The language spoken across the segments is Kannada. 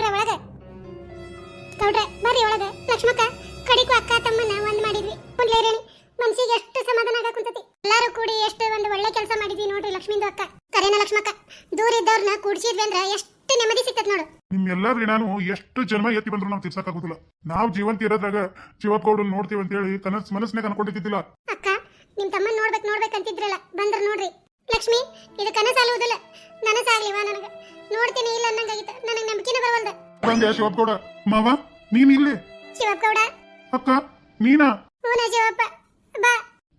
ಗೌಡ್ರ ಒಳಗೆ. ಗೌಡ್ರ ಬರ್ರಿ ಒಳಗ. ಲಕ್ಷ್ಮಕ್ಕ ಕಡಿಕು ಅಕ್ಕ ತಮ್ಮನ್ನ ಒಂದ್ ಮಾಡಿದ್ವಿ. ಕುಂಡ್ಲೇರೇಣಿ ಮನ್ಸಿಗೆ ಎಷ್ಟು ಸಮಾಧಾನ ಆಗ ಕುಂತತಿ. ಎಲ್ಲಾರು ಕೂಡಿ ಎಷ್ಟು ಒಂದು ಒಳ್ಳೆ ಕೆಲಸ ಮಾಡಿದ್ವಿ ನೋಡ್ರಿ ಲಕ್ಷ್ಮಿಂದು ಅಕ್ಕ. ಕರೇನ ಲಕ್ಷ್ಮಕ್ಕ? ದೂರ ಇದ್ದವ್ರನ್ನ ಕೂಡ್ಸಿದ್ವಿ ಅಂದ್ರೆ ಎಷ್ಟು ನೆಮ್ಮದಿ ಸಿಕ್ತತ್ ನೋಡು. ನಿಮ್ಮೆಲ್ಲರ ಋಣಾನು ಎಷ್ಟು ಜನ್ಮ ಎತ್ತಿ ಬಂದ್ರು ನಾವು ತೀರ್ಸಕ್ಕಾಗುದಿಲ್ಲ ನಾವು ಜೀವಂತ ಇರೋದ್ರಾಗ ಶಿವಪ್ಪಗೌಡ ನೋಡ್ತೀವಿ ಅಂತೇಳಿ ಕನಸ್ ಮನಸ್ಸಿನಾಗ ಅನ್ಕೊಂಡಿದ್ದಿಲ್ಲ ಅಕ್ಕ ನಿಮ್ ತಮ್ಮನ್ ನೋಡ್ಬೇಕು ನೋಡ್ಬೇಕಂತಿದ್ರಲ್ಲ ಬಂದ್ರ ನೋಡ್ರಿ. ಲಕ್ಷ್ಮಿ ಇದು ಕನಸಾಗುವುದಿಲ್ಲ ನನಸಾಗ್ಲಿವಾ ನನಗ? ನೋಡ್ತೀನಿ ಇಲ್ಲ ಅನ್ನಂಗಾಗಿತ್ತ. ನನಗೆ ನಂಬಿಕೆನೇ ಬರವಲ್ದ. ಬಂದೆ ಶಿವಪ್ಪಗೌಡ ಮಾವ ನೀನ್ ಇಲ್ಲಿ? ಶಿವಪ್ಪಗೌಡ ಅಕ್ಕ ನೀನಾ? ಹೂನ ಶಿವಪ್ಪ. ಬಾ.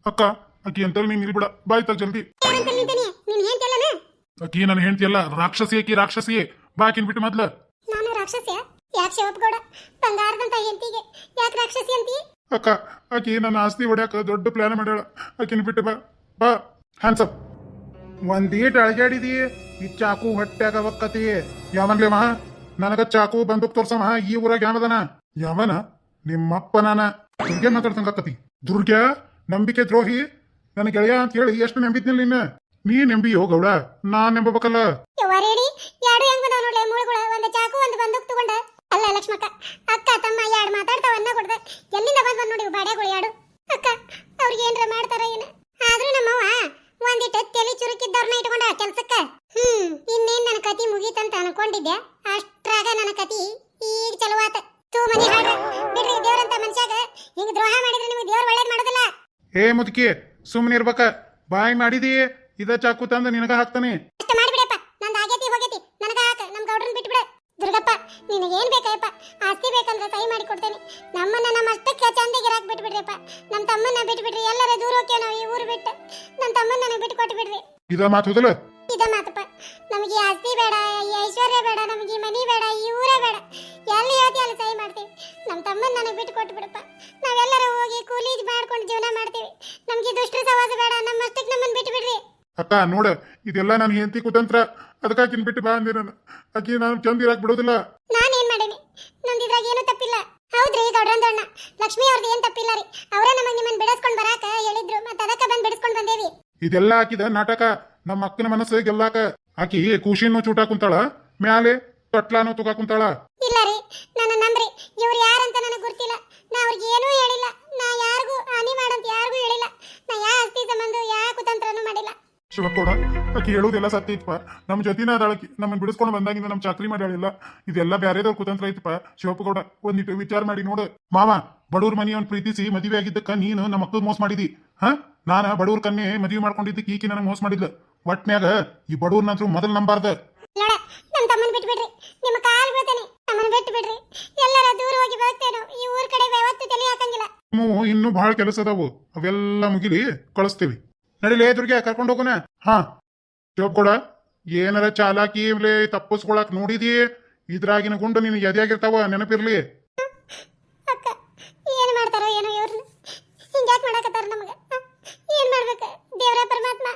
ಅಕ್ಕ ಅಕ್ಕಿ ಅಂತ ನೀನ್ ಇಲ್ಲಿ ಬಿಡ ಬಾಯ್ ತಗ ಜಲ್ದಿ. ಏನಂತ ನಿಂತೀನಿ ನೀನ್ ಹೇಳ್ತಿಲ್ಲನ ಅಕ್ಕಿ ನನ್ನ ಹೆಂಡತಿ ಅಲ್ಲ ರಾಕ್ಷಸಿ ಅಕ್ಕಿ ರಾಕ್ಷಸಿಯೇ. ಬಾಕಿನ್ ಬಿಟ್ಟು ಮೊದ್ಲ. ನಾನು ರಾಕ್ಷಸ್ಯ? ಯಾಕೆ ಶಿವಪ್ಪಗೌಡ ಬಂಗಾರದಂತ ಹೆಂಡತಿಗೆ. ಯಾಕೆ ರಾಕ್ಷಸಿ ಅಂತೀ ಅಕ್ಕ ಆಕಿ ನನ್ನ ಆಸ್ತಿ ಹೊಡ್ಯಾಕ ದೊಡ್ಡ ಪ್ಲಾನ್ ಮಾಡ್ಯಾಳ. ಆಕಿನ ಬಿಟ್ಟು ಬಾ. ಬಾ ಹ್ಯಾಂಡ್ಸಪ್ ಒಂದೀಟ್ ಅಳಗ್ಯಾಡಿದಿ ಈ ಚಾಕು ಹೊಟ್ಯಾಗ ಒಕ್ಕತಿ ಯಾವನ್ಲೇವ ನನಗ ಚಾಕು ಬಂದೂಕ್ ತೋರ್ಸಮ ಈ ಊರಾಗ ಯಾವದನ? ಯಾವನ? ನಿಮ್ಮಪ್ಪ ನಾನ ದುರ್ಗೆ ಮಾತಾಡ್ತಂಗಕತಿ ದುರ್ಗ, ನಂಬಿಕೆ ದ್ರೋಹಿ. ನನ್ನ ಗೆಳೆಯ ಅಂತ ಹೇಳಿ ಎಷ್ಟು ನಂಬಿದ್ನಿಲ್ಲ ನಿನ್ನ? ನೀ ನಂಬಿ ಗೌಡ? ನಾ ನಂಬಬೇಕಲ್ಲ. ಯವ್ವಾರೇಡಿ ಯಾರು ಹೆಂಗ್ ನೋಡ್ಲೆ ಮೂಳುಗಳ? ಒಂದು ಚಾಕು, ಒಂದು ಬಂದೂಕ್ ತಗೊಂಡ. ಅಲ್ಲ, ಲಕ್ಷ್ಮಕ್ಕ, ಅಕ್ಕ, ತಮ್ಮ ಯಾರು ಮಾತಾಡ್ತಾವ ಎಲ್ಲಿಂದ ಬಂದ್ ನೋಡಿ ಬಾಡೆಗಳು ಯಾಡು? ಅಕ್ಕ ಅವ್ರಿಗೆ ಏನ್ರ ಮಾಡ್ತಾರ ಏನ? ಆದ್ರೂ ಒಂದಿಟ್ಟು ತಲೆ ಚುರುಕಿದ್ದವ್ರನ್ನ ಇಟ್ಕೊಂಡ ಕೆಲ್ಸಕ್ಕ? ಹ್ಮ್ ಇನ್ನೇನ್ ನನ್ನ ಕತಿ ಮುಗೀತಂತ ಅನ್ಕೊಂಡಿದ್ದೆ ಅಷ್ಟ್ರಾಗ ನನ್ನ ಕತಿ ಈಗ ಚಲುವಾತ ತೂ ಮನೆ ಹಾಡ ಬಿಡ್ರಿ ದೇವ್ರಂತ ಮನುಷ್ಯಾಗ. ಹಿಂಗ್ ದ್ರೋಹ ಮಾಡಿದ್ರೆ ನಿಮ್ಗೆ ದೇವ್ರ ಒಳ್ಳೇದ್ ಮಾಡೋದಿಲ್ಲ. ಏ ಮುದುಕಿ ಸುಮ್ಮನೆ ಇರ್ಬೇಕ ಬಾಯ್ ಮಾಡಿದಿ ಇದ ಚಾಕು ತಂದು ನಿನಗ ಹಾಕ್ತಾನೆ. ಅಷ್ಟ ಮಾಡ್ಬಿಡಪ್ಪ ನಂದು ಆಗೈತಿ ಹೋಗೈತಿ ನನಗ ಹಾಕ ನಮ್ ಗೌಡ್ರನ್ ಬಿಟ್ಬಿಡ ದುರ್ಗಪ್ಪ ನಿನಗೇನ್ ಬೇಕಯ್ಯಪ್ಪ? ಆಸ್ತಿ ಬೇಕಂದ್ರೆ ಸಹಿ ಮಾಡಿ ಕೊಡ್ತೇನೆ. ನಮ್ಮನ್ನ ನಮ್ಮ ಅಷ್ಟಕ್ಕೆ ಚಂದಿಗೆ ರಾಕ್ ಬಿಟ್ಬಿಡ್ರಿಪ್ಪ ನಮ್ಮ ತಮ್ಮನ್ನ ಬಿಟ್ಬಿಡ್ರಿ ಎಲ್ಲರ ದೂರ ಹೋಗ್ತೇವೆ ನಾವು ಈ ಊರು ಬಿಟ್ಟು. ನಮ್ಮ ತಮ್ಮನ್ನ ನನಗೆ ಬಿಟ್ಟು ಕೊಟ್ಟು ಬಿಡ್ರಿ. ಇದ ಮಾತು ಹೋದಲ್ಲ? ಇದ ಮಾತಪ್ಪ. ನಮಗೆ ಆಸ್ತಿ ಬೇಡ ಈ ಐಶ್ವರ್ಯ ಬೇಡ ನಮಗೆ ಈ ಮನಿ ಬೇಡ ಈ ಊರೇ ಬೇಡ. ಎಲ್ಲಿ ಹೇಳ್ತಿ ಅಲ್ಲಿ ಸಹಿ ಮಾಡ್ತೀವಿ. ನಮ್ಮ ತಮ್ಮನ್ನ ನನಗೆ ಬಿಟ್ಟು ಕೊಟ್ಟು ಬಿಡಪ್ಪ. ನಾವೆಲ್ಲರೂ ಹೋಗಿ ಕೂಲಿ ಮಾಡ್ಕೊಂಡು ಜೀವನ ಮಾಡ್ತೀವಿ. ನಮಗೆ ದುಷ್ಟ ಸವಾಸ ಬೇಡ ನಮ್ಮ ಅಷ್ಟಕ್ಕೆ ನಮ್ಮನ್ನ ಬಿಟ್ಟು ಬಿಡ್ರಿ ಅಕ್ಕ ನೋಡು ಇದೆಲ್ಲ ನನ್ನ ಹೆಂಡತಿ ಕುತಂತ್ರ. ಅದಕ್ಕೆ ಆಕಿನ ಬಿಟ್ಟು ಬಾ ಅಂದೆ ನಾನು. ಆಕಿ ನಾನು ಚಂದ ಇರಾಕ್ ಬಿಡೋದಿಲ್ಲ. ನಾನೇನ್ ಮಾಡೇನಿ? ನಂದಿದ್ರಾಗ ಏನು ತಪ್ಪಿಲ್ಲ. ಹೌದ್ರಿ ಗೌಡ್ರಂದಣ್ಣ. ಲಕ್ಷ್ಮಿ ಅವ್ರದ್ದು ಏನ್ ತಪ್ಪಿಲ್ಲ ರೀ. ಅವರ ನಮಗೆ ನಿಮ್ಮನ್ನ ಬಿಡಿಸ್ಕೊಂಡ್ ಬರಾಕ ಹೇಳಿದ್ರು ಮತ್ತೆ ಅದಕ್ಕ ಬಂದ್ ಬಿಡಿಸ್ಕೊಂಡ್ ಬಂದೇವಿ. ಇದೆಲ್ಲ ಹಾಕಿದ ನಾಟಕ. ನಮ್ಮ ಅಕ್ಕನ ಮನಸ್ಸು ಗೆಲ್ಲಾಕ. ಆಕಿ ಖುಷಿನೂ ಚೂಟ ಕುಂತಾಳ ಮ್ಯಾಲೆ ತೊಟ್ಲಾನು ತುಗಾ ಕುಂತಾಳ. ಇಲ್ಲ ರೀ ನನ್ನ ನಂಬ್ರಿ. ಇವ್ರು ಯಾರಂತ ನನಗೆ ಗೊತ್ತಿಲ್ಲ. ನಾ ಅವ್ರಿಗೆ ಏನೂ ಹೇಳಿಲ್ಲ. ನಾ ಯಾರಿಗೂ ಹಾನಿ ಮಾಡಂತ ಯಾರಿಗೂ ಹೇಳಿಲ್ಲ. ನಾ ಯಾ ಆಸ್ತಿ ಸಂಬಂಧ ಯಾ ಕುತಂತ್ರನೂ ಮಾಡಿಲ್ಲ. ಶಿವಕೋಡ ಆಕಿ ಹೇಳೋದೆಲ್ಲ ಸತ್ಯ ಐತಪ್ಪ ನಮ್ಮ ಜೊತಿನ ಅದಾಳಕಿ ನಮ್ಮನ್ನ ಬಿಡಿಸ್ಕೊಂಡು ಬಂದಾಗಿಂದ ನಮ್ಮ ಚಾಕ್ರಿ ಮಾಡ್ಯಾಳಿಲ್ಲ. ಇದೆಲ್ಲ ಬ್ಯಾರೆದವ್ರ ಕುತಂತ್ರ ಐತಪ್ಪ ಶಿವಪ್ಪಗೌಡ ಒಂದಿಟ್ಟು ವಿಚಾರ ಮಾಡಿ ನೋಡು. ಮಾವ ಬಡವ್ರ ಮನೆಯವನ್ ಪ್ರೀತಿಸಿ ಮದುವೆ ಆಗಿದ್ದಕ್ಕ ನೀನು ನಮ್ಮ ಮಕ್ಕಳು ಮೋಸ ಮಾಡಿದಿ. ಹ? ನಾನ ಬಡವ್ರ ಕನ್ನೆ ಮದುವೆ ಮಾಡ್ಕೊಂಡಿದ್ದಕ್ಕೆ ಈಕಿ ನನಗೆ ಮೋಸ ಮಾಡಿದ್ಲು. ಒಟ್ನ್ಯಾಗ ಈ ಬಡವ್ರನಂತ್ರು ಮೊದಲು ನಂಬಾರ್ದ. ನೋಡ ನಮ್ಮ ತಮ್ಮನ್ ಬಿಟ್ಟು ನಿಮ್ಮ ಕಾಲ್ ಬೀಳ್ತೇನೆ. ನಮ್ಮನ್ನ ಬಿಟ್ಟು ಬಿಡ್ರಿ ಎಲ್ಲರ ದೂರ ಹೋಗಿ ಬದುಕ್ತೇವೆ ಈ ಊರ್ ಕಡೆ ಯಾವತ್ತೂ ತಲೆ ಹಾಕಂಗಿಲ್ಲ. ನಾವು ಇನ್ನೂ ಬಹಳ ಕೆಲಸ ಅದಾವು. ಅವೆಲ್ಲ ಮುಗಿಲಿ ಕಳಿಸ್ತೀವಿ. ನಡಿಲೇ ದುರ್ಗೆ, ಕರ್ಕೊಂಡು ಹೋಗೋಣ ಹಾ. ಶಿವಪ್ಕೊಡ ಏನಾರ ಚಾಲಾಕಿ ಇವ್ಲೆ ತಪ್ಪಿಸ್ಕೊಳಕ್ ನೋಡಿದಿ? ಇದ್ರಾಗಿನ ಗುಂಡು ನಿನ್ ಎದೆಯಾಗಿರ್ತಾವ? ನೆನಪಿರ್ಲಿ. ಅಕ್ಕ, ಏನ್ ಮಾಡ್ತಾರೋ ಏನೋ ಇವ್ರನ್ನ ಹಿಂಗ್ಯಾಕ್ ಮಾಡಕತ್ತಾರ ನಮಗ? ಏನ್ ಮಾಡ್ಬೇಕ? ದೇವ್ರ ಪರಮಾತ್ಮ.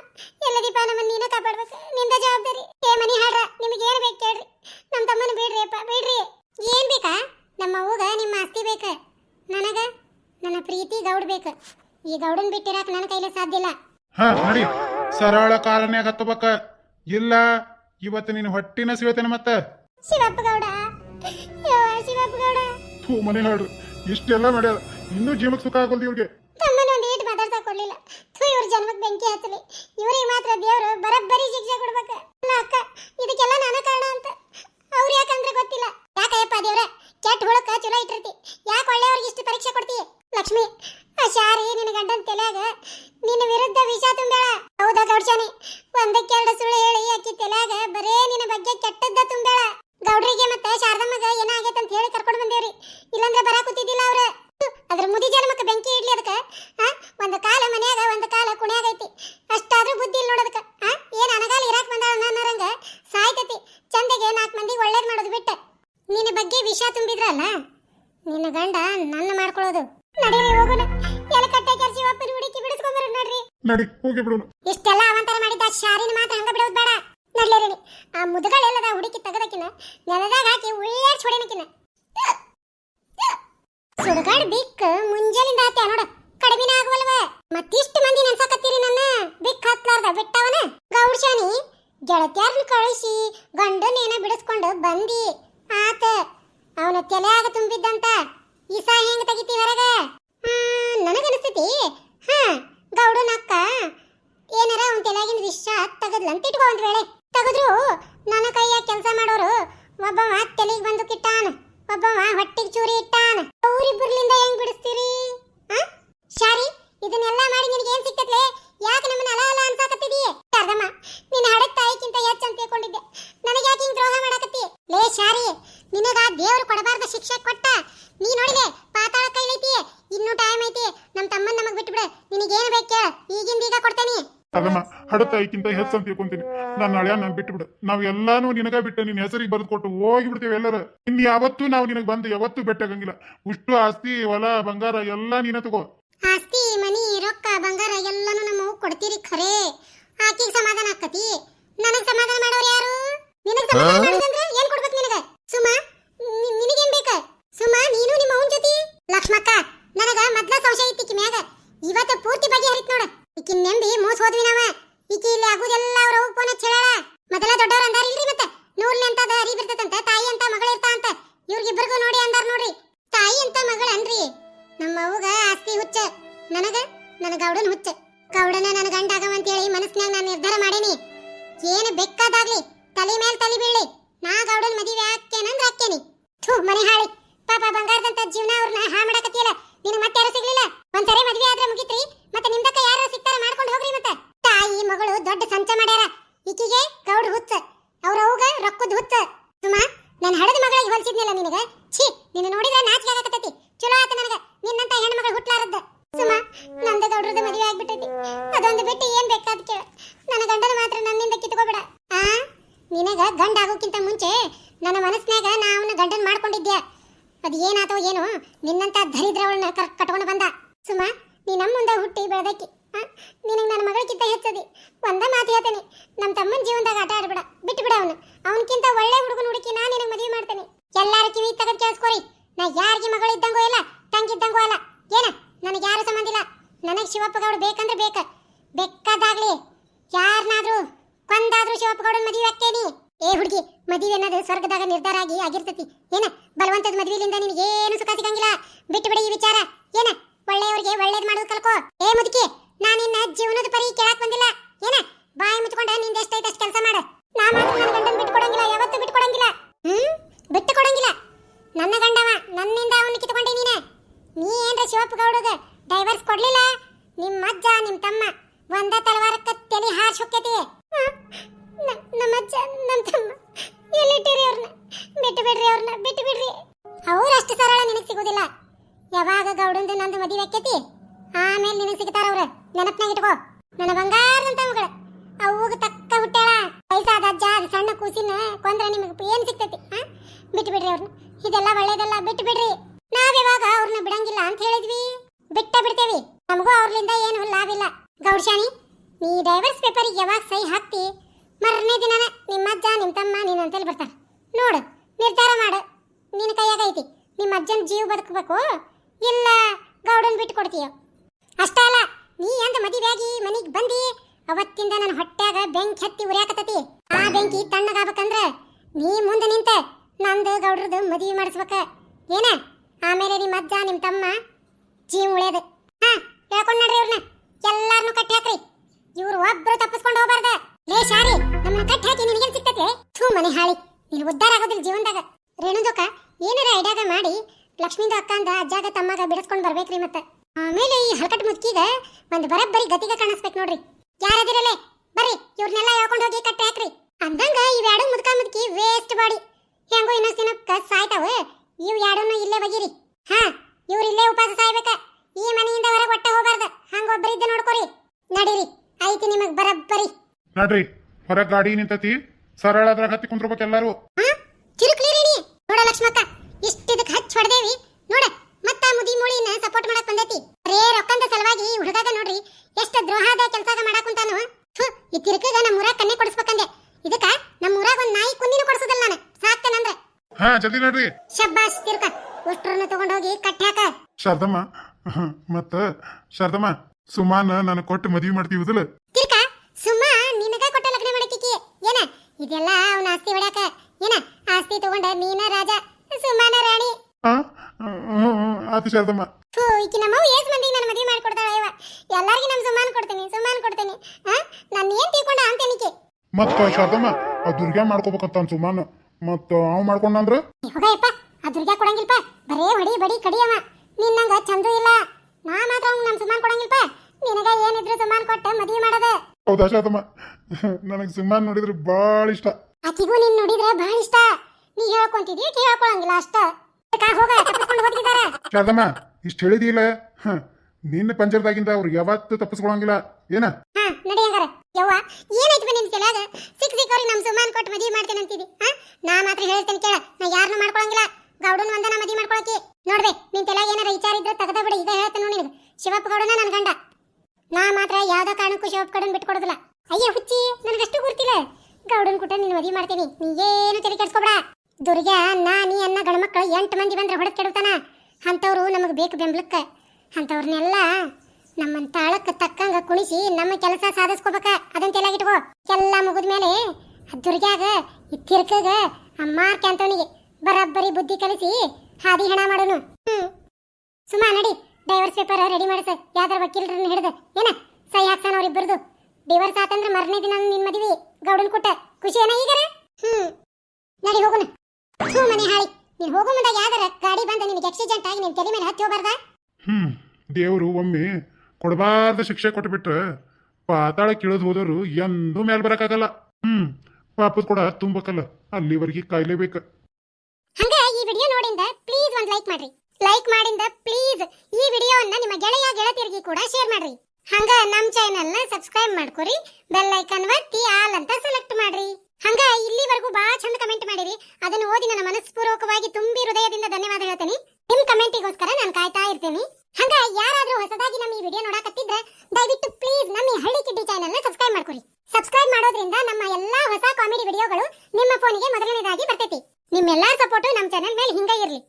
ಎಲ್ಲ ದೀಪ ನಮ್ಮನ್ನ ನೀನ ಕಾಪಾಡ್ಬೇಕ. ನಿಂದ ಜವಾಬ್ದಾರಿ. ಏ ಮನಿ ಹಾಡ್ರ, ನಿಮಗೆ ಏನ್ ಬೇಕು ಕೇಳ್ರಿ. ನಮ್ಮ ತಮ್ಮನ ಬಿಡ್ರಿ ಅಪ್ಪ ಬಿಡ್ರಿ. ಏನ್ ಬೇಕಾ? ನಮ್ಮ ನಿಮ್ಮ ಆಸ್ತಿ ಬೇಕ. ನನಗ ನನ್ನ ಪ್ರೀತಿ ಗೌಡ್ ಬೇಕ. ಈ ಗೌಡನ್ ಬಿಟ್ಟಿರಾಕ ನನ್ನ ಕೈಲಿ ಸಾಧ್ಯ ಇಲ್ಲ. ಹಾ ನಡಿ. ಸರಳ ಕಾರನ್ಯಾಗ ಹತ್ತಬೇಕ. ಇಲ್ಲ ಇವತ್ತು ನೀನು ಹೊಟ್ಟಿನ ಸಿಗತೇನೆ ಮತ್ತೆ. ಶಿವಪ್ಪ ಗೌಡ ಯವ್ವ, ಶಿವಪ್ಪ ಗೌಡ ಥೂ ಮನೆ ಹಾಡು ಇಷ್ಟೆಲ್ಲ ಮಾಡ್ಯಾರ. ಇನ್ನೂ ಜೀವಕ್ಕೆ ಸುಖ ಆಗೋದು ಇವ್ರಿಗೆ. ತಮ್ಮನ ಒಂದು ಏಟ್ ಮಾತಾಡ್ತಾ ಕೊಡ್ಲಿಲ್ಲ. ಥೂ ಇವ್ರ ಜನ್ಮಕ್ಕೆ ಬೆಂಕಿ ಹಚ್ಚಲಿ. ಇವರಿಗೆ ಮಾತ್ರ ದೇವರು ಬರಬ್ಬರಿ ಶಿಕ್ಷೆ ಕೊಡ್ಬೇಕು. ಅಲ್ಲ ಅಕ್ಕ ಹೋಗಿ ಬಿಡೋಣ ಇಷ್ಟೆಲ್ಲ ಅವಂತರ ಮಾಡಿದ್ದ ಶಾರಿನ ಮಾತ್ರ ಹಂಗ ಬಿಡೋದು ಬೇಡ. ನಡ್ಲೇರಿ ಆ ಮುದುಗಳೆಲ್ಲದ ಹುಡುಕಿ ತೆಗದಕಿನ ನೆಲದಾಗ ಹಾಕಿ ಉಳ್ಳಾಡ್ ಹೊಡಿನಕಿನ ಸುಡುಗಾಡ್ ಬಿಕ್ ಮುಂಜಾನಿಂದ ಆತ ನೋಡ. ಕಡಿಮಿನ ಆಗವಲ್ವ. ಮತ್ತಿಷ್ಟು ಮಂದಿ ನೆನ್ಸಾಕತ್ತೀರಿ ನನ್ನ. ಬಿಕ್ ಹತ್ಲಾರ್ದ ಬಿಟ್ಟವನ. ಗೌಡ್ಶಾನಿ ಗೆಳತ್ಯಾರ್ನ ಕಳಿಸಿ ಗಂಡನೇನ ಬಿಡಿಸ್ಕೊಂಡು ಬಂದಿ. ಆತ, ಅವನ ತಲೆಯಾಗ ತುಂಬಿದ್ದಂತ. ಇಸ ಹೆಂಗ್ ತೆಗಿತಿ ಹೊರಗ ನನಗನಿಸ್ತೈತಿ ಹಾ ಗೌಡನಕ್ಕ ಏನಾರ ಅವನ ತಲೆಯಾಗಿನ ವಿಷ ತೆಗದ್ಲಂತ ಇಟ್ಕೋ ಒಂದ್ ವೇಳೆ ತೆಗೆದ್ರು ನನ್ನ ಕೈಯಾಗ ಕೆಲಸ ಮಾಡೋರು ಒಬ್ಬವ ತಲೆಗೆ ಬಂದು ಕಿಟ್ಟಾನ ಒಬ್ಬವ ಹೊಟ್ಟಿಗೆ ಚೂರಿ ಇಟ್ಟಾನ ಅವ್ರಿಬ್ಬರ್ಲಿಂದ ಹೆಂಗ್ ಬಿಡಿಸ್ತೀರಿ ಆ? ಶಾರಿ ಇದನ್ನೆಲ್ಲ ಮಾಡಿ ನಿನಗೆ ಏನ್ ಸಿಕ್ಕತ್ಲೆ ಯಾಕೆ ನಮ್ಮನ್ನ ಅಲ ಅಲ ಅನ್ಸಾಕತ್ತಿದಿ ಶಾರದಮ್ಮ ನಿನ್ನ ಹಡದ ತಾಯಿಕ್ಕಿಂತ ಹೆಚ್ಚು ಅಂತ ತಿಳ್ಕೊಂಡಿದ್ದೆ ನನಗೆ ಯಾಕೆ ಹಿಂಗ್ ದ್ರೋಹ ಮಾಡಕತ್ತಿ ಲೇ ಶಾರಿ ನಿನಗ ದೇವರು ಕೊಡಬಾರದ ಶಿಕ್ಷೆ ಕೊಟ್ಟ? ನೀ ನೋಡಿದೆ ಪಾತಾಳ ಕೈಲೈತಿ ಇನ್ನು ಟೈಮ್ ಐತಿ. ನಮ್ಮ ತಮ್ಮನ್ ನಮಗ್ ಬಿಟ್ಬಿಡು. ನಿನಗೇನು ಬೇಕು ಈಗಿಂದ ಈಗ ಕೊಡ್ತೇನಿ. ಹಡತ ಐಕ್ಕಿಂತ ಹೆಚ್ಚು ಅಂತ ತಿಳ್ಕೊಂತೀನಿ. ನಾನು ಹಳೆಯ ನಾನು ಬಿಟ್ಟು ಬಿಡು ನಾವ್ ಎಲ್ಲಾನು ನಿನಗ ಬಿಟ್ಟು ನಿನ್ನ ಹೆಸರಿಗೆ ಬರೆದು ಕೊಟ್ಟು ಹೋಗಿ ಬಿಡ್ತೀವಿ ಎಲ್ಲರ. ಇನ್ ಯಾವತ್ತೂ ನಾವು ನಿನಗೆ ಬಂದು ಯಾವತ್ತೂ ಬೆಟ್ಟಾಗಂಗಿಲ್ಲ. ಉಷ್ಟು ಆಸ್ತಿ ಹೊಲ ಬಂಗಾರ ಎಲ್ಲ ನೀನ ತಗೋ. ಆಸ್ತಿ ಮನಿ ರೊಕ್ಕ ಬಂಗಾರ ಎಲ್ಲಾನು ನಮ್ಮ ಅವ್ವ ಕೊಡ್ತೀರಿ ಖರೆ. ಆಕಿಗೆ ಸಮಾಧಾನ ಆಕತಿ ನನಗೆ ಸಮಾಧಾನ ಮಾಡೋರು ಯಾರು? ನಿನಗೆ ಸಮಾಧಾನ ಮಾಡೋದಂದ್ರೆ ಏನ್ ಕೊಡ್ಬೇಕು ನಿನಗ ಸುಮಾ ನಿ- ನಿನಗೇನ್ ಬೇಕ ಸುಮಾ ನೀನು ನಿಮ್ಮ ಅವನ್ ಜೊತೆ ಲಕ್ಷ್ಮಕ್ಕ ನನಗ ಮೊದ್ಲ ಸಂಶಯ ಇತ್ತು ಈಕಿ ಮ್ಯಾಗ ಇವತ್ತ ಪೂರ್ತಿ ಬಗೆ ಹರಿತ್ ನೋಡ ಈಕಿ ನೆಂಬಿ ಮೋಸ ಹೋದ್ವಿ ನಾವ ಈಕಿ ಇಲ್ಲಿ ಆಗುದೆಲ್ಲ ಅವ್ರ ಅವ್ವ ಫೋನ್ ಹಚ್ಚಿ ಹೇಳಾಳ ಮೊದಲ ದೊಡ್ಡವ್ರ ಅಂದಾರ ಇಲ್ರಿ ಮತ್ತ ನೂರ್ಲಿ ಅಂತದ ಅರಿ ಬಿರ್ತದಂತ ತಾಯಿ ಅಂತ ಮಗಳ ಇರ್ತಾ ಅಂತ ಇವ್ರಿಗಿಬ್ಬರಿಗೂ ನೋಡಿ ಅಂದಾರ ನೋಡ್ರಿ. ತಾಯಿ ಅಂತ ಮಗಳ ಅನ್ರಿ ನಮ್ಮ ಆಸ್ತಿ ಹುಚ್ಚ. ನನಗ, ನನ್ನ ಗೌಡನ ಹುಚ್ಚ. ಗೌಡನ ನನ್ನ ಗಂಡ ಆಗವ ಅಂತ ಹೇಳಿ ಮನಸ್ನಾಗ ನಾನು ನಿರ್ಧಾರ ಮಾಡೇನಿ. ಏನು ಬೆಕ್ಕಾದಾಗ್ಲಿ ತಲೆ ಮೇಲೆ ತಲೆ ಬೀಳಿ ನಾ ಗೌಡನ ಮದುವೆ ಹಾಕ್ತೇನಂದ್ರ ಹಾಕ್ತೇನಿ ಥೂ, ಮನೆ ಹಾಳಿ. ಪಾಪ ಬಂಗಾರದಂತ ಜೀವನ ಅವ್ರನ್ನ ಹಾ ಮಾಡಕತ್ತಿಯಲ್ಲ. ನಿನಗೆ ಮತ್ತೆ ಯಾರು ಸಿಗ್ಲಿಲ್ಲ? ಒಂದ್ಸರಿ ಮದುವೆ ಆದ್ರೆ ಮುಗಿತ್ರಿ. ಮತ್ತೆ ನಿಮ್ದಕ್ಕ ಯಾರು ಸಿಗ್ತಾರ ಮಾಡ್ಕೊಂಡು ಹೋಗ್ರಿ ಮತ್ತೆ. ತಾಯಿ, ಮಗಳು ದೊಡ್ಡ ಸಂಚ ಮಾಡ್ಯಾರ. ಈಕಿಗೆ ಗೌಡ ಹುಚ್ಚ. ಅವ್ರ ಅವ್ಗ ರೊಕ್ಕದ ಹುಚ್ಚ. ಸುಮಾ ನನ್ನ ಹಡದ ಮಗಳಿಗೆ ಹೊಲ್ಸಿದ್ನಲ್ಲ ನಿನಗೆ? ಛೀ, ನಿನ್ನ ನೋಡಿದ್ರೆ ನಾಚಿಕೆ ಆಗಕತ್ತೈತಿ. ಚಲೋ ಆತ ನನಗೆ. ನಿನ್ನಂತ ಹೆಣ್ಣು ಮಗಳು ಹುಟ್ಟಲಾರದ್ದ ಸುಮ, ನಂದ ದೊಡ್ಡದ ಮದುವೆ ಆಗ್ಬಿಟ್ಟೈತಿ. ಅದೊಂದು ಬಿಟ್ಟು ಏನ್ ಬೇಕಾದ ಕೇಳ. ನನ್ನ ಗಂಡನ ಮಾತ್ರ ನನ್ನಿಂದ ಕಿತ್ಕೋಬೇಡ. ಆ? ನಿನಗ ಗಂಡ ಆಗೋಕ್ಕಿಂತ ಮುಂಚೆ ನನ್ನ ಮನಸ್ಸಿನಾಗ ನಾ ಅವನ ಗಂಡನ ಮಾಡ್ಕೊಂಡಿದ್ದೆ ಅದು ಏನಾತೋ ಏನೋ, ನಿನ್ನಂತ ದರಿದ್ರವಳನ್ನ ಕಟ್ಕೊಂಡು ಬಂದ. ಸುಮ, ನೀ ನಮ್ಮ ಮುಂದೆ ಹುಟ್ಟಿ ಬೆಳೆದಕ್ಕಿ ನಿನಗೆ ನನ್ನ ಮಗಳಿಗಿಂತ ಹೆಚ್ಚದಿ. ಒಂದ ಮಾತು ಹೇಳ್ತೇನೆ. ನಮ್ಮ ತಮ್ಮನ ಜೀವನದಾಗ ಆಟ ಆಡ್ಬೇಡ. ಬಿಟ್ಬಿಡ ಬಿಡ ಅವನು. ಅವನಕ್ಕಿಂತ ಒಳ್ಳೆ ಹುಡುಗನ ಹುಡುಕಿ ನಾನು ನಿನಗೆ ಮದುವೆ ಮಾಡ್ತೇನೆ. ಎಲ್ಲಾರ ಕಿವಿ ತೆಗೆದು ಕೇಳಿಸ್ಕೊರಿ. ನಾ ಯಾರಿಗೆ ಮಗಳು ಇದ್ದಂಗೋ ಇಲ್ಲ ತಂಗಿದ್ದಂಗೋ ಅಲ್ಲ. ಏನ? ನನಗೆ ಯಾರು ಸಂಬಂಧ ಇಲ್ಲ. ನನಗೆ ಶಿವಪ್ಪ ಗೌಡ ಬೇಕಂದ್ರೆ ಬೇಕ. ಬೇಕಾದಾಗ್ಲಿ ಯಾರನ್ನಾದ್ರೂ ಕೊಂದಾದ್ರೂ ಶಿವಪ್ಪ ಗೌಡನ ಮದುವೆ ಹಾಕ್ತೇನಿ ಏ ಹುಡುಗಿ, ಮದುವೆ ಅನ್ನೋದು ಸ್ವರ್ಗದಾಗ ನಿರ್ಧಾರ ಆಗಿ ಆಗಿರ್ತೈತಿ. ಏನ? ಬಲವಂತದ ಮದುವೆಲಿಂದ ನಿನಗೆ ಏನು ಸುಖ ಸಿಗಂಗಿಲ್ಲ. ಬಿಟ್ಟು ಬಿಡಿ ಈ ವಿಚಾರ. ಏನ? ಒಳ್ಳೆಯವರಿಗೆ ಒಳ್ಳೇದ್ ಮಾಡೋದು ಕಲ್ಕೋ. ಏ ಮುದುಕಿ ನಾನು ನಿನ್ನ ಜೀವನದ ಪರಿ ಕೇಳಕ್ ಬಂದಿಲ್ಲ. ಏನ? ಬಾಯಿ ಮುಚ್ಕೊಂಡ ನಿಂದ ಎಷ್ಟೈತೆ ಅಷ್ಟು ಕೆಲಸ ಮಾಡ. ನಾ ಮಾತ್ರ ನನ್ನ ಗಂಡನ್ ಬಿಟ್ಟು ಕೊಡಂಗಿಲ್ಲ ಯಾವತ್ತೂ ಬಿಟ್ಟು ಕೊಡಂಗಿಲ್ಲ ಹ್ಮ್? ಬಿಟ್ಟು ಕೊಡಂಗಿಲ್ಲ ನನ್ನ ಗಂಡವ, ನನ್ನಿಂದ ಅವನು ಕಿತ್ಕೊಂಡೆ ನೀನ. ನೀ ಏನ್ರ ಶಿವಪ್ಪ ಗೌಡಗ ಡೈವರ್ಸ್ ಕೊಡ್ಲಿಲ್ಲ? ನಿಮ್ಮ ಅಜ್ಜ, ನಿಮ್ಮ ತಮ್ಮ, ಒಂದ ತಲವಾರಕ್ಕ ತಲೆ ಹಾರ್ಸ್ ಹೊಕ್ಕೈತಿ. ನಮ್ಮ ಅಜ್ಜ, ನಮ್ಮ ತಮ್ಮ, ಎಲ್ಲಿಟ್ಟಿರಿ ಅವ್ರನ್ನ ಬಿಟ್ಟು ಬಿಡ್ರಿ ಅವ್ರನ್ನ ಬಿಟ್ಟು ಬಿಡ್ರಿ. ಅವ್ರು ಅಷ್ಟು ಸರಳ ನಿನಗೆ ಸಿಗೋದಿಲ್ಲ. ಯಾವಾಗ ಗೌಡಂದು ನಂದು ಮದಿ ಆಕ್ಕೈತಿ? ಆಮೇಲೆ ನಿನಗೆ ಸಿಗ್ತಾರ ಅವ್ರ. ನೆನಪನಾಗ ಇಟ್ಕೋ. ನನ್ನ ಬಂಗಾರದಂತ ಆ ಅವಾಗ ತಕ್ಕ ಹುಟ್ಟಾಳ ವಯಸ್ಸಾದ ಅಜ್ಜ, ಅದು ಸಣ್ಣ ಕೂಸಿನ ಕೊಂದ್ರೆ ನಿಮಗೆ ಏನು ಸಿಗ್ತೈತಿ, ಆ? ಬಿಟ್ಟು ಬಿಡ್ರಿ ಅವ್ರನ್ನ ಇದೆಲ್ಲ ಒಳ್ಳೇದಲ್ಲ ಬಿಟ್ಟು ಬಿಡ್ರಿ ನಾವ್ಯಾವಾಗ ಅವ್ರನ್ನ ಬಿಡಂಗಿಲ್ಲ ಅಂತ ಹೇಳಿದ್ವಿ. ಬಿಟ್ಟ ಬಿಡ್ತೇವಿ. ನಮಗೂ ಅವ್ರಲಿಂದ ಏನು ಲಾಭಿಲ್ಲ ಗೌಡಶಾಣಿ, ನೀ ಡೈವರ್ಸ್ ಪೇಪರಿಗೆ ಯಾವಾಗ ಸಹಿ ಹಾಕ್ತಿ? ಮರನೇ ದಿನನ ನಿಮ್ಮ ಅಜ್ಜ ನಿಮ್ಮ ತಮ್ಮ ನೀನು ಅಂತೇಳಿ ಬರ್ತಾರೆ. ನೋಡು, ನಿರ್ಧಾರ ಮಾಡು. ನಿನ್ನ ಕೈಯಾಗೈತಿ. ನಿಮ್ಮ ಅಜ್ಜನ ಜೀವ ಬದುಕಬೇಕು. ಇಲ್ಲ, ಗೌಡನ್ ಬಿಟ್ಟು ಕೊಡ್ತೀಯೋ ಅಷ್ಟೇ ಅಲ್ಲ, ನೀ ಅಂದ ಮದುವೆಯಾಗಿ ಮನಿಗೆ ಬಂದಿ, ಅವತ್ತಿಂದ ನನ್ನ ಹೊಟ್ಯಾಗ ಬೆಂಕಿ ಹತ್ತಿ ಉರಿಯಾಕತ್ತತಿ. ಆ ಬೆಂಕಿ ತಣ್ಣಗಾಗಬೇಕಂದ್ರ ನೀ ಮುಂದೆ ನಿಂತ ನಂದು ಗೌಡ್ರದ್ದು ಮದುವೆ ಮಾಡಿಸ್ಬೇಕ. ಏನ? ಆಮೇಲೆ ನಿಮ್ಮ ಅಜ್ಜ ನಿಮ್ಮ ತಮ್ಮ ಜೀವ ಉಳಿಯೋದು. ಹಾ, ಹೇಳ್ಕೊಂಡು ನಡ್ರಿ ಇವ್ರನ್ನ ಎಲ್ಲಾರನು ಕಟ್ಟಿ ಹಾಕ್ರಿ. ಇವ್ರು ಒಬ್ರು ತಪ್ಪಿಸ್ಕೊಂಡು ಹೋಗ್ಬಾರ್ದ. ಲೇ ಶಾರಿ, ನಮ್ಮನ್ನ ಕಟ್ಟಿ ಹಾಕಿ ನಿನಗೇನ್ ಸಿಕ್ತತೆ ಥೂ ಮನೆ ಹಾಳಿ. ನೀನು ಉದ್ಧಾರ ಆಗೋದಿಲ್ಲ ಜೀವನದಾಗ. ರೇಣುದಕ್ಕ ಏನಾರ ಐಡಿಯಾಗ ಮಾಡಿ ಲಕ್ಷ್ಮೀದ ಅಕ್ಕ ಅಂದ ಅಜ್ಜಾಗ ತಮ್ಮಾಗ ಬಿಡಿಸ್ಕೊಂಡು ಬರ್ಬೇಕ್ರಿ ಮತ್ತೆ. ಆಮೇಲೆ ಈ ಹಲಕಟ್ ಮುದುಕಿಗ ಒಂದ್ ಬರಬ್ಬರಿ ಗತಿಗ ಕಾಣಿಸ್ಬೇಕು ನೋಡ್ರಿ. ಯಾರದಿರಲೆ ಬರ್ರಿ ಇವ್ರನ್ನೆಲ್ಲ ಹೇಳ್ಕೊಂಡು ಹೋಗಿ ಕಟ್ಟೆ ಹಾಕ್ರಿ. ಅಂದಂಗ ಇವ್ ಎರಡು ಮುದುಕ ಮುದುಕಿ ವೇಸ್ಟ್ ಬಾಡಿ ಹೆಂಗೋ ಇನ್ನೊಂದ್ ದಿನಕ್ಕ ಸಾಯ್ತಾವ. ಇವ್ ಎರಡನ್ನು ಇಲ್ಲೇ ಬಗಿರಿ. ಹಾ ಇವ್ರು ಇಲ್ಲೇ ಉಪವಾಸ ಸಾಯ್ಬೇಕ. ಈ ಮನೆಯಿಂದ ಹೊರಗೆ ಒಟ್ಟ ಹೋಗಬಾರ್ದ. ಹಂಗ ಒಬ್ಬರಿದ್ದ ನೋಡ್ಕೊರಿ. ನಡೀರಿ ಐತಿ ನಿಮಗ್ ಬರಬ್ಬರಿ. ನಡ್ರಿ ಹೊರ ಗಾಡಿ ನಿಂತತಿ. ಸರಳ ಅದ್ರಾಗ ಹತ್ತಿ ಕುಂದ್ರಬೇಕು ಎಲ್ಲಾರು. ಹಾ ಚಿರುಕ್ಲಿರಿ ನೋಡ ಲಕ್ಷ್ಮಕ್ಕ ಇಷ್ಟಿದಕ್ ಹಚ್ಚ ಹೊಡೆದೇವಿ ನೋಡ ಮತ್ತ ಮುದಿ ಮೂಳಿನ ಸಪೋರ್ಟ್ ಮಾಡಕ್ ಬಂದೈತಿ ರೇ ರೊಕ್ಕಂದ ಹುಡುಗಾಗ ನೋಡ್ರಿ ಎಷ್ಟು ದ್ರೋಹದ ಕೆಲಸ ಮಾಡಾಕುಂತಾನು. ಈ ತಿರುಕಗ ನಮ್ಮ ಊರಾಗ ಕಣ್ಣೆ ಕೊಡಿಸ್ಬೇಕಂದೆ. ಇದಕ್ಕ ನಮ್ಮ ಊರಾಗ ಒಂದ್ ನಾಯಿ ಕುನ್ನಿನ ಕೊಡಿಸೋದಿಲ್ಲ ನಾನು. ಸಾಕ್ತೇನಂದ್ರೆ ಹಾ ಜಲ್ದಿ ನೋಡ್ರಿ. ಶಬ್ಬಾಸ್ ತಿರುಕ. ಉಷ್ಟ್ರನ್ನ ತಗೊಂಡೋಗಿ ಕಟ್ಟಾಕ ಶಾರದಮ್ಮ ಮತ್ತ ಶಾರದಮ್ಮ ಸುಮಾನ ನಾನು ಕೊಟ್ಟು ಮಾಡ್ತೀವಿ ಮಾಡ್ತೀವಿದಲ್ಲ ತಿರ್ಕ ಸುಮ್ಮ ನಿನಗ ಕೊಟ್ಟ ಲಗ್ನ ಮಾಡಕ್ಕಿಕಿ ಏನ? ಇದೆಲ್ಲ ಅವನ ಆಸ್ತಿ ಹೊಡ್ಯಾಕ ಏನ? ಆಸ್ತಿ ತಗೊಂಡ ನೀನ ರಾಜ ಸುಮಾನ ರಾಣಿ. ಆ ಹ್ಮ್, ಹ್ಮ್, ಆತು ಶಾರದಮ್ಮ. ಥೂ ಈಕಿ ನಮ್ಮ ಏಸ್ ಮಂದಿಗೆ ನನ್ನ ಮದುವೆ ಮಾಡ್ಕೊಡ್ತಾಳೆ ಇವ. ಎಲ್ಲಾರ್ಗಿ ನಮ್ ಸುಮ್ಮನೆ ಕೊಡ್ತೀನಿ ಸುಮ್ಮನೆ ಕೊಡ್ತೀನಿ. ಹಾ? ನಾನು ಏನು ತಿಳ್ಕೊಂಡ ಅಂತೇನಿಕೆ ಮತ್ತ ಶಾರದಮ್ಮ ಆ ದುರ್ಗ್ಯಾ ಮಾಡ್ಕೋಬೇಕಂತ ಅನ್ ಸುಮಾನ್ ಮತ್ತ ಅವ್ ಮಾಡ್ಕೊಂಡಂದ್ರ ಹೋಗಯ್ಯಪ್ಪ ಆ ದುರ್ಗೆ ಕೊಡಂಗಿಲ್ಪ. ಬರೇ ಹೊಡಿ ಬಡಿ ಕಡಿ ಕಡಿಯವ ನಿನ್ನಂಗ ಚಂದು ಇಲ್ಲ. ನಾ ಮಾತ್ರ ಅವ್ನ ನಮ್ ಸುಮಾನ್ ಕೊಡಂಗಿಲ್ಪ. ನಿನಗ ಏನಿದ್ರು ಸುಮಾನ್ ಕೊಟ್ಟ ಮದುವೆ ಮಾಡೋದು. ಹೌದಾ ಶಾರದಮ್ಮ? ನನಗೆ ಸುಮಾನ್ ನೋಡಿದ್ರೆ ಬಾಳ ಇಷ್ಟ. ಆಕಿಗೂ ನಿನ್ ನೋಡಿದ್ರೆ ಬಹಳ ಇಷ್ಟ. ನೀ ಹೇಳ್ಕೊಂತಿದ್ದೀಯ ಕೇಳ್ಕೊಳಂಗಿಲ್ಲ ಅಷ್ಟ. ಹೋಗ ತಪ್ಪಿಸ್ಕೊಂಡು ಹೋಗ್ತಿದಾರ. ಶಾರದಮ್ಮ ಇಷ್ಟು ಹೇಳಿದಿಲ್ಲ ಹಾ, ನಿನ್ನ ಪಂಜರದಾಗಿಂದ ಅವ್ರು ಯಾವತ್ತೂ ತಪ್ಪಿಸ್ಕೊಳಂಗಿಲ್ಲ. ಏನ? ಹಾ, ನಡಿ ಹಂಗಾರ. ಯವ್ವ, ಏನಾಯ್ತು ನಿನ್ ತಲ್ಯಾಗ ಸಿಕ್ ಸಿಕ್ಕವ್ರಿಗೆ ನಮ್ ಸುಮಾನ್ ಕೊಟ್ಟು ಮದುವೆ ಮಾಡ್ತೇನೆ ಅಂತಿದಿ ಹಾ, ನಾ ಮಾತ್ರ ಹೇಳ್ತೇನೆ ಕೇಳ, ನಾ ಯಾರನ್ನೂ ಮಾಡ್ಕೊಳಂಗಿಲ್ಲ. ಗೌಡನ್ ಒಂದನ ಮದುವೆ ಮಾಡ್ಕೊಳಕಿ ನೋಡ್ಬೆ ನಿನ್ ತಲ್ಯಾಗ ಏನಾರ ವಿಚಾರ ಇದ್ರೆ ತಗದ ಬಿಡಿ ಇದ ಹೇಳ್ತೇನೆ ನಿನಗೆ. ಶಿವಪ್ಪ ಗೌಡನ ನನ್ ಗಂಡ. ನಾ ಮಾತ್ರ ಯಾವ್ದೋ ಕಾರಣಕ್ಕೂ ಶಿವಪ್ಪ ಗೌಡನ್ ಬಿಟ್ಕೊಡೋದಿಲ್ಲ ಅಯ್ಯ, ಹುಚ್ಚಿ, ನನಗಷ್ಟು ಗುರ್ತಿಲ್ಲ. ಗೌಡನ್ ಕೂಟ ನಿನ್ ಮದುವೆ ಮಾಡ್ತೀನಿ. ನೀ ಏನು ತಲೆ ಕೆಡ್ಸ್ಕೊಬೇಡ. ದುರ್ಗ್ಯಾ ನಾ ನೀ ಅನ್ನ ಮಕ್ಕಳು ಎಂಟು ಮಂದಿ ಬಂದ್ರೆ ಹೊಡೆದ್ ಕೆಡುತ್ತಾನ ಅಂಥವ್ರು ನಮಗೆ ಬೇಕು ಬೆಂಬಲಕ್ಕೆ. ಅಂಥವ್ರನ್ನೆಲ್ಲ ನಮ್ಮನ್ ತಾಳಕ್ಕೆ ತಕ್ಕಂಗ ಕುಣಿಸಿ ನಮ್ಮ ಕೆಲಸ ಸಾಧಿಸ್ಕೋಬೇಕ. ಅದನ್ನ ತಲೆಗಿಟ್ಕೋ ಎಲ್ಲ ಮುಗಿದ ಮೇಲೆ ದುರ್ಗ್ಯಾಗ, ಈ ತಿರ್ಕಗ, ಆ ಮಾರ್ಕ್ ಅಂತವನಿಗೆ ಬರಬ್ಬರಿ ಬುದ್ಧಿ ಕಲಿಸಿ ಹಾದಿ ಹಣ ಮಾಡೋನು. ಸುಮಾ, ನಡಿ. ಡೈವರ್ಸ್ ಪೇಪರ್ ರೆಡಿ ಮಾಡಿಸ ಯಾವ್ದಾರ ವಕೀಲರನ್ನ ಹಿಡ್ದು. ಏನ? ಸೈ ಹಾಕ್ಸಾನ ಅವ್ರಿಬ್ಬರದು ಡಿವರ್ಸ್ ಆತಂದ್ರೆ ಮರನೇ ದಿನ ನಿನ್ ಮದ್ವಿ ಗೌಡನ್ ಕೊಟ್ಟ. ಖುಷಿ ಏನ ಈಗಾರ? ಹ್ಮ್. ನಡಿ ಹೋಗುನ ಹ್ಞೂ ಮನೆ ಹಾಳಿ. ನೀನ್ ಹೋಗೋ ಮುಂದಾಗ ಯಾವ್ದಾರ ಗಾಡಿ ಬಂದ ನಿನಗೆ ಆಕ್ಸಿಡೆಂಟ್ ಆಗಿ ನಿನ್ ತಲೆ ಮೇಲೆ ಹತ್ತಿ ಹೋಗ್ಬಾರ್ದ? ಹ್ಮ್ ದೇವರು ಒಮ್ಮೆ ಕೊಡಬಾರ್ದ ಶಿಕ್ಷೆ ಕೊಟ್ಬಿಟ್ರೆ ಪಾತಾಳ ಇಳಿದು ಹೋದವರು ಎಂದೂ ಮೇಲ್ ಬರಕಾಗಲ್ಲ ಹ್ಮ್ ಪಾಪದ ಕೂಡ ತುಂಬಕಲ್ಲ ಅಲ್ಲಿವರೆಗೆ ಕಾಯ್ಲೇಬೇಕು. ಹಂಗೆ ಈ ವಿಡಿಯೋ ನೋಡಿಂದ ಪ್ಲೀಸ್ ಒಂದು ಲೈಕ್ ಮಾಡ್ರಿ. ಲೈಕ್ ಮಾಡಿಂದ ಪ್ಲೀಸ್ ಈ ವಿಡಿಯೋವನ್ನ ನಿಮ್ಮ ಗೆಳೆಯ ಗೆಳತಿಯರಿಗೆ ಕೂಡ ಶೇರ್ ಮಾಡ್ರಿ. ಹಂಗ ನಮ್ಮ ಚಾನೆಲ್ನ ಸಬ್ಸ್ಕ್ರೈಬ್ ಮಾಡ್ಕೊರಿ ಬೆಲ್ ಐಕನ್ ಒತ್ತಿ ಆಲ್ ಅಂತ ಸೆಲೆಕ್ಟ್ ಮಾಡ್ರಿ. ಹಂಗ ಇಲ್ಲಿವರೆಗೂ ಬಹಳ ಚಂದ ಕಮೆಂಟ್ ಮಾಡಿರಿ. ಅದನ್ನ ಓದಿ ನನ್ನ ಮನಸ್ಪೂರ್ವಕವಾಗಿ ತುಂಬಿ ಹೃದಯದಿಂದ ಧನ್ಯವಾದ ಹೇಳ್ತೇನೆ. ನಿಮ್ ಕಮೆಂಟಿಗೋಸ್ಕರ ನಾನು ಕಾಯ್ತಾ ಇರ್ತೇನೆ. ಹಂಗ ಯಾರಾದ್ರೂ ಹೊಸದಾಗಿ ನಮ್ಮ ಈ ವಿಡಿಯೋ ನೋಡಕತ್ತಿದ್ರೆ ದಯವಿಟ್ಟು ಪ್ಲೀಸ್ ನಮ್ಮ ಈ ಹಳ್ಳಿ ಕಿಡ್ಡಿ ಚಾನೆಲ್ನ ಸಬ್ಸ್ಕ್ರೈಬ್ ಮಾಡ್ಕೊರಿ. ಸಬ್ಸ್ಕ್ರೈಬ್ ಮಾಡೋದ್ರಿಂದ ನಮ್ಮ ಎಲ್ಲಾ ಹೊಸ ಕಾಮಿಡಿ ವಿಡಿಯೋಗಳು ನಿಮ್ಮ ಫೋನಿಗೆ ಮೊದಲನೇದಾಗಿ ಬರ್ತೈತಿ. ನಿಮ್ಮೆಲ್ಲಾ ಸಪೋರ್ಟ್ ನಮ್ಮ ಚಾನೆಲ್ ಮೇಲೆ ಹಿಂಗ ಇರ್ಲಿ.